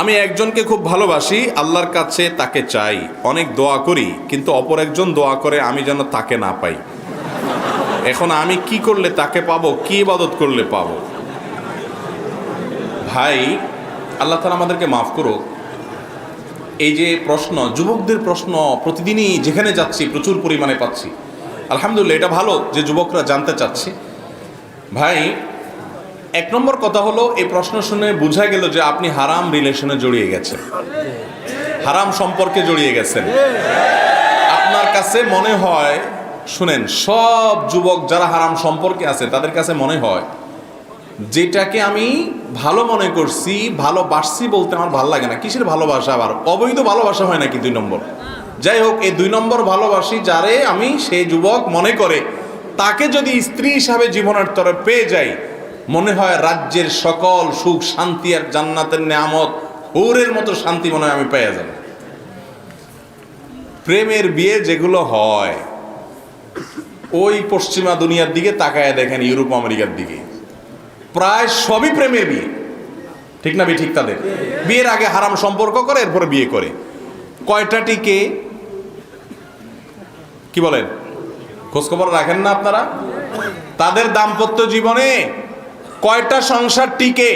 আমি একজনকে খুব ভালোবাসি, আল্লাহর কাছে তাকে চাই, অনেক দোয়া করি, কিন্তু অপর একজন দোয়া করে আমি যেন তাকে না পাই। এখন আমি কি করলে তাকে পাবো, কি ইবাদত করলে পাবো? ভাই, আল্লাহ তালা আমাদেরকে মাফ করুক। এই যে প্রশ্ন, যুবকদের প্রশ্ন প্রতিদিনই যেখানে যাচ্ছি, প্রচুর পরিমাণে পাচ্ছি। আলহামদুলিল্লাহ, এটা ভালো যে যুবকরা জানতে চাচ্ছে। ভাই এক নম্বর কথা হলো, এই প্রশ্ন শুনে বোঝা গেল যে আপনি হারাম রিলেশনে জড়িয়ে গেছেন। হারাম সম্পর্কে জড়িয়ে গেছেন। আপনার কাছে মনে হয়, শুনেন, সব যুবক যারা হারাম সম্পর্কে আছে, তাদের কাছে মনে হয়, যেটাকে আমি ভালো মনে করছি, ভালোবাসছি বলতে আমার ভালো লাগে না। কিসের ভালোবাসা আবার? অবৈধ ভালোবাসা হয় নাকি দুই নম্বর? যাই হোক, এই দুই নম্বর ভালোবাসি যারে আমি সেই যুবক মনে করে, তাকে যদি স্ত্রী হিসাবে জীবনের তরে পেয়ে যাই মনে হয় রাজ্যের সকল সুখ, শান্তি আর জান্নাতের নেয়ামত ওরের মতো শান্তি মনে হয় আমি পেয়ে যাব। প্রেমের বিয়ে যেগুলো হয়, ওই পশ্চিমা দুনিয়ার দিকে তাকায় দেখেন ইউরোপ, আমেরিকার দিকে। প্রায় সবই প্রেমের বিয়ে। ঠিক না বি ঠিক তাদের? বিয়ের আগে হারাম সম্পর্ক করে, এরপরে বিয়ে করে। কয়টা টিকে? কি বলেন? খোঁজখবর রাখেন না আপনারা? তাদের দাম্পত্য জীবনে কয়টা সংসার টিকে?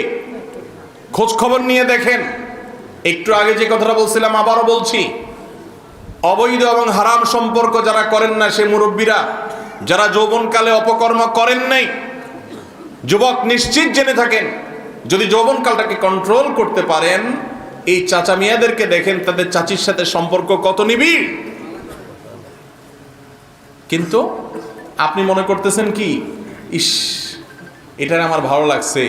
খোঁজ খবর নিয়ে দেখেন। একটু আগে যে কথাটা বলছিলাম, আবারও বলছি। অবৈধ এবং হারাম সম্পর্ক যারা করেন না, সে মুরব্বীরা, যারা যৌবনকালে অপকর্ম করেন নাই, যুবক নিশ্চিত জেনে থাকেন, যদি যৌবনকালটাকে কন্ট্রোল করতে পারেন, এই চাচা মিয়াদেরকে দেখেন, তাদের চাচির সাথে সম্পর্ক কত নিবিড়। কিন্তু আপনি মনে করতেছেন কি, ইস এটারে আমার ভালো লাগছে।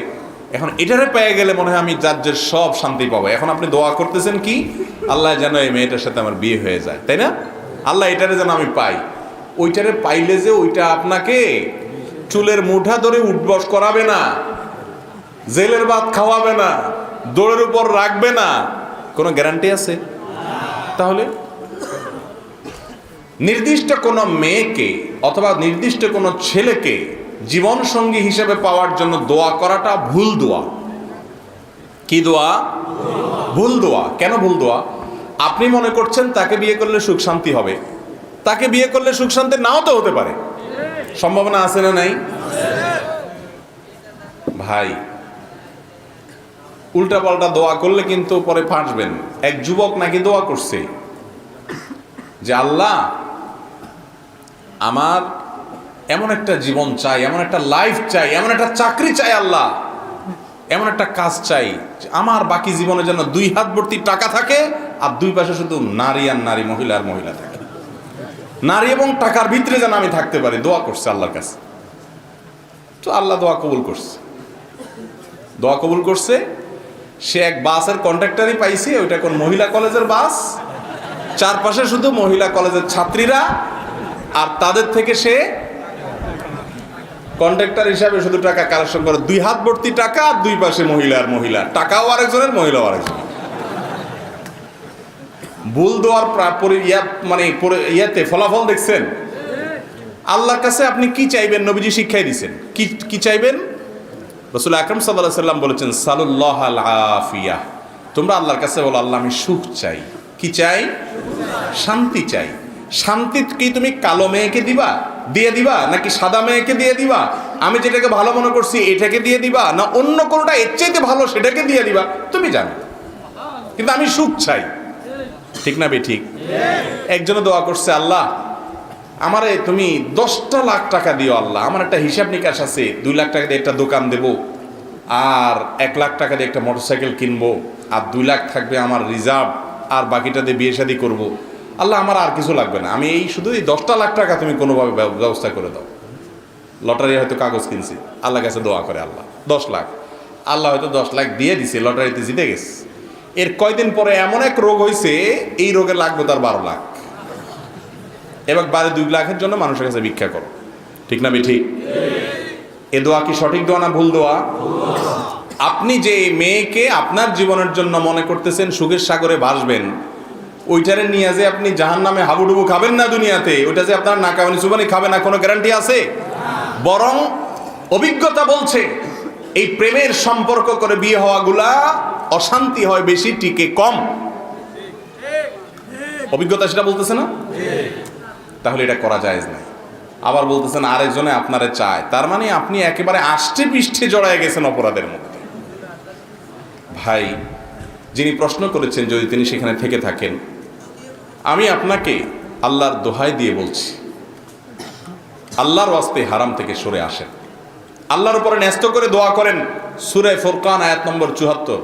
এখন এটারে পেয়ে গেলে মনে হয় আমি রাজ্যের সব শান্তি পাবো। এখন আপনি দোয়া করতেছেন কি? আল্লাহ যেন এই মেয়েটার সাথে আমার বিয়ে হয়ে যায়, তাই না? আল্লাহ এটারে যেন আমি পাই। ওইটারে পাইলে যে ওইটা আপনাকে চুলের মুঠা ধরে উঠবস করাবে না, জেলের ভাত খাওয়াবে না দৌড়ের উপর রাখবে না। কোনো গ্যারান্টি আছে? তাহলে? নির্দিষ্ট কোনো মেয়েকে অথবা নির্দিষ্ট কোনো ছেলেকে জীবন সঙ্গী হিসেবে পাওয়ার জন্য দোয়া করাটা ভুল দোয়া। কি দোয়া? ভুল দোয়া। কেন ভুল দোয়া? আপনি মনে করছেন তাকে বিয়ে করলে সুখ শান্তি হবে। তাকে বিয়ে করলে সুখ শান্তি নাও তো হতে পারে। সম্ভাবনা আছে না নাই? ভাই উল্টা পাল্টা দোয়া করলে কিন্তু পরে ফাঁসবেন। এক যুবক নাকি দোয়া করছে যে, আল্লাহ, আমার এমন একটা জীবন চাই, এমন একটা লাইফ চাই, এমন একটা চাকরি চাই আল্লাহ। এমন একটা কাজ চাই আমার বাকি জীবনে যেন দুই হাত ভর্তি টাকা থাকে আর দুই পাশে শুধু নারী আর নারী, মহিলা আর মহিলা থাকে। নারী এবং টাকার ভিতরে যেন আমি থাকতে পারি, দোয়া করছে আল্লাহর কাছে। তো আল্লাহ দোয়া কবুল করছে। দোয়া কবুল করছে, সে এক বাসের কন্ট্রাক্টারই পাইছে, ওইটা কোন মহিলা কলেজের বাস? চারপাশে শুধু মহিলা কলেজের ছাত্রীরা, আর তাদের থেকে সে কন্ট্রাক্টর হিসাবে শুধু টাকা কালেকশন করে, দুই হাত ভর্তি টাকা, আর দুই পাশে মহিলা আর মহিলা। টাকাও আরেকজনের, মহিলাও আরেকজনের। ভুল দেওয়ার ইয়া মানে ইয়াতে ফলাফল দেখছেন? আল্লাহর কাছে আপনি কি চাইবেন? নবীজি শিক্ষাই দিছেন। কি কি চাইবেন? রসুল আকরম সাল্লাহ সাল্লাম বলেছেন, সালুল্লাহ আফিয়া। তোমরা আল্লাহর কাছে বলো, আল্লাহ আমি সুখ চাই। কি চাই? শান্তি চাই। শান্তি কি তুমি কালো মেয়েকে দিবা? দিয়ে দিবা? নাকি সাদা মেয়েকে দিয়ে দিবা? আমি যেটাকে ভালো মনে করছি এটাকে দিয়ে দিবা? না অন্য কোনোটা এর চাইতে ভালো সেটাকে দিয়ে দিবা? তুমি জানো। কিন্তু আমি সুখ চাই। ঠিক না বে ঠিক? একজনে দোয়া করছে, আল্লাহ, আমারে তুমি দশটা লাখ টাকা দিও, আল্লাহ। আমার একটা হিসাব নিকাশ আছে। দুই লাখ টাকা দিয়ে একটা দোকান দেব আর এক লাখ টাকা দিয়ে একটা মোটরসাইকেল কিনবো। আর দুই লাখ থাকবে আমার রিজার্ভ। আর বাকিটা দিয়ে বিয়ে শাদি করব। আল্লাহ আমার আর কিছু লাগবে না। আমি এই শুধু এই দশটা লাখ টাকা তুমি কোনোভাবে ব্যবস্থা করে দাও। লটারি হয়তো কাগজ কিনছি। আল্লাহ কাছে দোয়া করে আল্লাহ। দশ লাখ। আল্লাহ হয়তো দশ লাখ দিয়ে দিছে, লটারিতে জিতে গেছে। এর কয়দিন পরে এমন এক রোগ হয়েছে এই রোগে লাগবে তার বারো লাখ। এবার বারে দুই লাখের জন্য মানুষের কাছে ভিক্ষা করো। ঠিক না ঠিক এ দোয়া কি সঠিক দোয়া না ভুল দোয়া? আপনি যে মেয়েকে আপনার জীবনের জন্য মনে করতেছেন, সুখের সাগরে ভাসবেন ওইটারে নিয়ে যে আপনি জাহান নামে হাবুডুবু খাবেন না দুনিয়াতে, ওইটা যে আপনার নাকাবানি সুবানি খাবে না, কোনো গ্যারান্টি আছে? বরং অভিজ্ঞতা বলছে, এই প্রেমের সম্পর্ক করে বিয়ে হওয়াগুলা অশান্তি হয় বেশি, টিকে কম। অভিজ্ঞতা সেটা বলতেছে না? তাহলে এটা করা যায় না আবার বলতেছেন আরেকজনে আপনারে চায়। তার মানে আপনি একেবারে আষ্টে পৃষ্ঠে জড়ায় গেছেন অপরাধের মধ্যে। ভাই, যিনি প্রশ্ন করেছেন, যদি তিনি সেখানে থেকে থাকেন আমি আপনাকে আল্লাহর দোহাই দিয়ে বলছি। আল্লাহর ওয়াস্তে হারাম থেকে সরে আসেন। আল্লাহর উপরে ন্যস্ত করে দোয়া করেন। সুরে ফুরকান, আয়াত নম্বর চুহাত্তর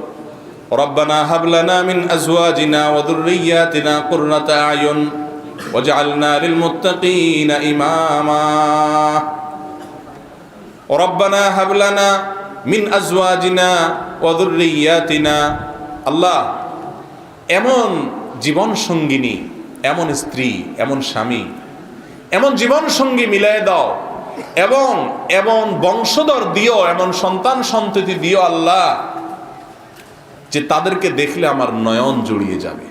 রব্বানা হাবলানা মিন আজওয়াজিনা ওয়া যুররিয়াতিনা কুররাতা আয়ুন ওয়াজআলনা লিল মুত্তাকিনা ইমামা। রব্বানা হাবলানা মিন আজওয়াজিনা ওয়া যুররিয়াতিনা আল্লাহ, এমন জীবন সঙ্গিনী, এমন স্ত্রী, এমন স্বামী। এমন জীবন সঙ্গী মিলাই দাও, এবং এমন বংশধর দিও, এমন সন্তান সন্ততি দিও আল্লাহ, যে তাদেরকে দেখলে আমার নয়ন জড়িয়ে যাবে।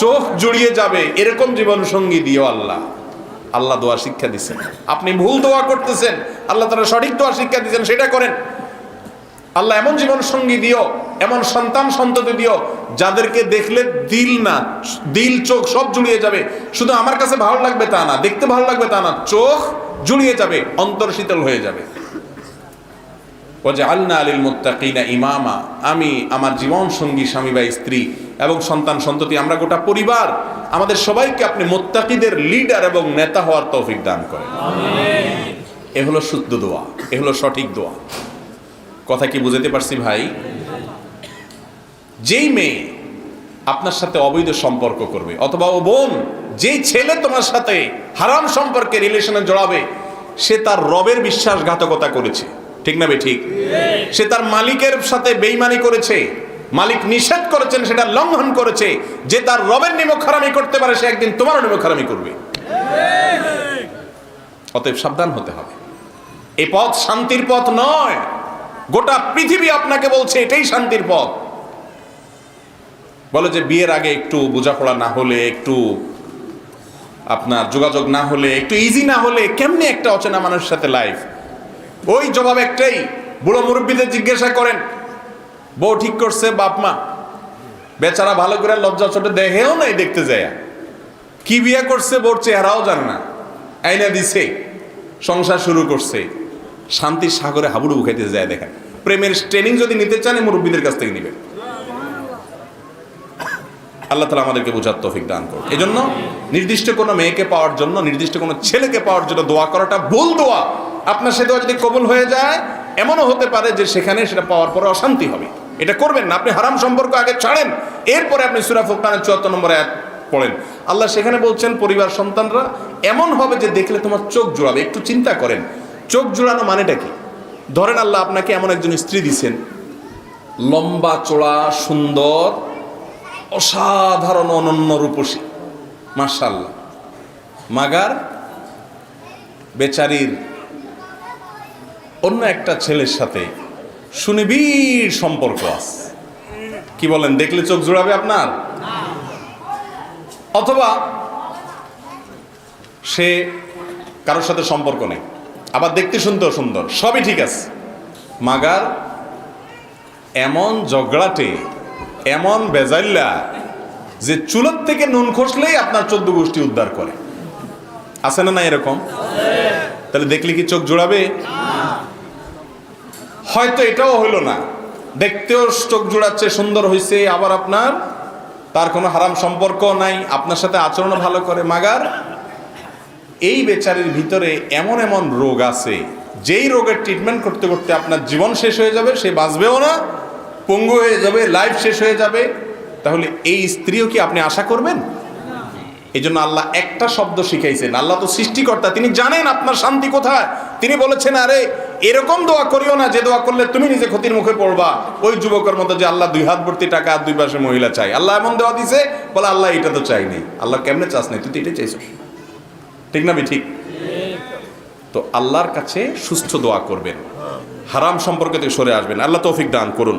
চোখ জড়িয়ে যাবে, এরকম জীবন সঙ্গী দিও আল্লাহ। আল্লাহ দোয়া শিক্ষা দিচ্ছেন আপনি ভুল দোয়া করতেছেন, আল্লাহ তারা সঠিক দোয়া শিক্ষা দিচ্ছেন সেটা করেন। আল্লাহ এমন জীবন সঙ্গী দিও, এমন সন্তান সন্ততি দিও যাদেরকে দেখলে দিল না দিল চোখ সব জুড়িয়ে যাবে। শুধু আমার কাছে ভালো লাগবে তা না দেখতে ভালো লাগবে তা না চোখ জুড়িয়ে যাবে অন্তর শীতল হয়ে যাবে। ও যে আল্লাহ আলীল মুত্তাকিনা ইমামা আমি আমার জীবন সঙ্গী স্বামী বা স্ত্রী এবং সন্তান সন্ততি আমরা গোটা পরিবার আমাদের সবাইকে আপনি মোত্তাকিদের লিডার এবং নেতা হওয়ার তৌফিক দান করেন। এ হলো শুদ্ধ দোয়া এ হলো সঠিক দোয়া। কথা কি বুঝাতে পারছি ভাই? যেই মেয়ে আপনার সাথে অবৈধ সম্পর্ক করবে অথবা ও বোন যেই ছেলে তোমার সাথে হারাম সম্পর্কে রিলেশনে জড়াবে সে তার রবের বিশ্বাসঘাতকতা করেছে। ঠিক না বে ঠিক? সে তার মালিকের সাথে বেইমানি করেছে মালিক নিষেধ করেছেন সেটা লঙ্ঘন করেছে যে তার রবের নিমক হারামি করতে পারে সে একদিন তোমারও নিমক হারামি করবে অতএব সাবধান হতে হবে। এ পথ শান্তির পথ নয়। গোটা পৃথিবী আপনাকে বলছে এটাই শান্তির পথ। বলে যে বিয়ের আগে একটু বোঝাপড়া না হলে, একটু আপনার যোগাযোগ না হলে, একটু ইজি না হলে কেমনি একটা অচেনা মানুষের সাথে লাইফ ওই জবাব একটাই, বুড়ো মুরব্বীদের জিজ্ঞাসা করেন, বউ ঠিক করছে, বাপ মা? বেচারা ভালো করে লজ্জা ছোট দেখেও নাই দেখতে যায়। কি বিয়ে করছে বোর চেহারাও জানে না। আইনা দিছে, সংসার শুরু করছে। শান্তির সাগরে হাবুডুবু খাইতে যায়, দেখেন। প্রেমের ট্রেনিং যদি নিতে চান মুরব্বীদের কাছ থেকে নেবেন। আল্লাহ তালা আমাদেরকে বোঝার তৌফিক দান করুন এই জন্য নির্দিষ্ট কোনো মেয়েকে পাওয়ার জন্য, নির্দিষ্ট কোনো ছেলেকে পাওয়ার জন্য দোয়া করাটা ভুল দোয়া। আপনার সে দোয়া যদি কবুল হয়ে যায়, এমনও হতে পারে যে সেখানে সেটা পাওয়ার পরে অশান্তি হবে। এটা করবেন না, আপনি হারাম সম্পর্ক আগে ছাড়েন। এরপরে আপনি সুরা ফুরকানের চুয়াত্তর নম্বর এক পড়েন। আল্লাহ সেখানে বলছেন, পরিবার সন্তানরা, এমন হবে যে দেখলে তোমার চোখ জোড়াবে। একটু চিন্তা করেন, চোখ জোড়ানো মানেটা কি? ধরেন আল্লাহ আপনাকে এমন একজন স্ত্রী দিছেন, লম্বা, চোড়া, সুন্দর অসাধারণ অনন্য রূপসী। মার্শাল্লাহ মাগার বেচারির অন্য একটা ছেলের সাথে সুনিবিড় সম্পর্ক আছে। কি বলেন, দেখলে চোখ জোড়াবে আপনার? অথবা সে কারোর সাথে সম্পর্ক নেই। আবার দেখতে সুন্দর সুন্দর। সবই ঠিক আছে। মাগার এমন ঝগড়াটে এমন বেজাল্লা যে চুলোর থেকে নুন খসলেই আপনার চোদ্দ গোষ্ঠী উদ্ধার করে। আছে না না এরকম? তাহলে দেখলে কি চোখ জোড়াবে? হয়তো এটাও হইল না। দেখতেও চোখ জোড়াচ্ছে, সুন্দর হয়েছে আবার আপনার তার কোনো হারাম সম্পর্ক নাই, আপনার সাথে আচরণ ভালো করে। মাগার, এই বেচারির ভিতরে এমন এমন রোগ আছে, যেই রোগের ট্রিটমেন্ট করতে করতে আপনার জীবন শেষ হয়ে যাবে, সে বাঁচবেও না পঙ্গু হয়ে যাবে লাইফ শেষ হয়ে যাবে, তাহলে এই স্ত্রীও কি আপনি আশা করবেন? এই জন্য আল্লাহ একটা শব্দ শিখাইছেন। আল্লাহ তো সৃষ্টিকর্তা, তিনি জানেন আপনার শান্তি কোথায়। তিনি বলেছেন, আরে, এরকম দোয়া করিও না, যে দোয়া করলে তুমি নিজে ক্ষতির মুখে পড়বা। ওই যুবকের মতো যে আল্লাহ দুই হাত ভর্তি টাকা দুই পাশে মহিলা চাই আল্লাহ এমন দেওয়া দিছে, বলে, আল্লাহ, এটা তো চাই নেই। আল্লাহ কেমনে চাস নেই? তুই তো এটাই চাইছ ঠিক না ঠিক? তো আল্লাহর কাছে সুস্থ দোয়া করবেন। হারাম সম্পর্কে থেকে সরে আসবেন। আল্লাহ তৌফিক দান করুন।